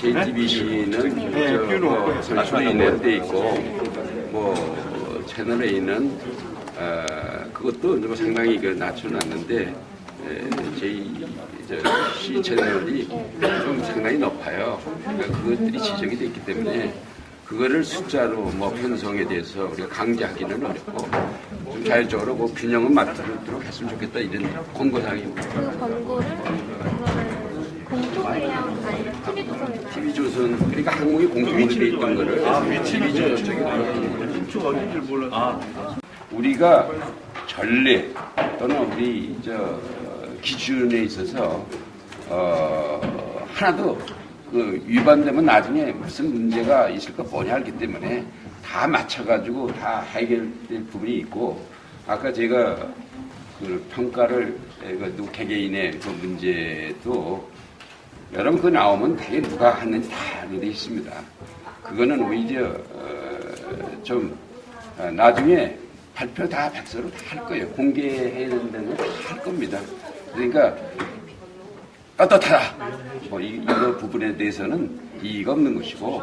JTBC는 네, 저, 뭐, 없고요. 선수도 있는 데 있고 뭐 채널에 있는 어, 그것도 뭐 상당히 그 낮춰놨는데 에, 저 C 채널이 좀 상당히 높아요. 그러니까 그것들이 지적이 됐기 때문에 그거를 숫자로 뭐 편성에 대해서 우리가 강제하기는 어렵고 좀 자율적으로 그 균형은 맞도록 했으면 좋겠다 이런 권고사항입니다. 그 권고를 그거를 공통이랑 아니면 TV조선 그러니까 항목이 공통으로 돼 있던 거를 아, TV조선 쪽에 넣어놓은 인초가 어딘 줄 몰라서. 우리가 전례 또는 우리 저 어, 기준에 있어서 어, 하나도 그 위반되면 나중에 무슨 문제가 있을 거 뻔히 알기 때문에 다 맞춰가지고 다 해결될 부분이 있고 아까 제가 그 평가를 그 개개인의 그 문제도 여러분 그 나오면 되게 누가 했는지 다 알게 돼 있습니다. 그거는 오히려 어, 좀 어, 나중에 발표 다 백서로 다 할 거예요. 공개해야 된다는 거 다 할 겁니다. 그러니까 떳떳하다. 뭐 이, 이거 부분에 대해서는 이의가 없는 것이고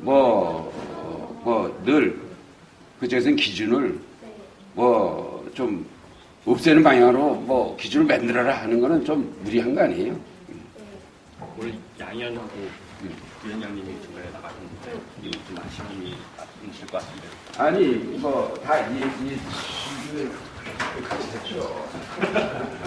뭐, 뭐뭐늘 그쪽에서는 기준을 뭐 좀 없애는 방향으로 뭐 기준을 만들어라 하는 거는 좀 무리한 거 아니에요? 오늘 양현하고 위원장님이 중간에 나가셨는데 이거 좀 아쉬움이 있을 것 같은데 아니 뭐 다 이이 시기를 같이 했죠.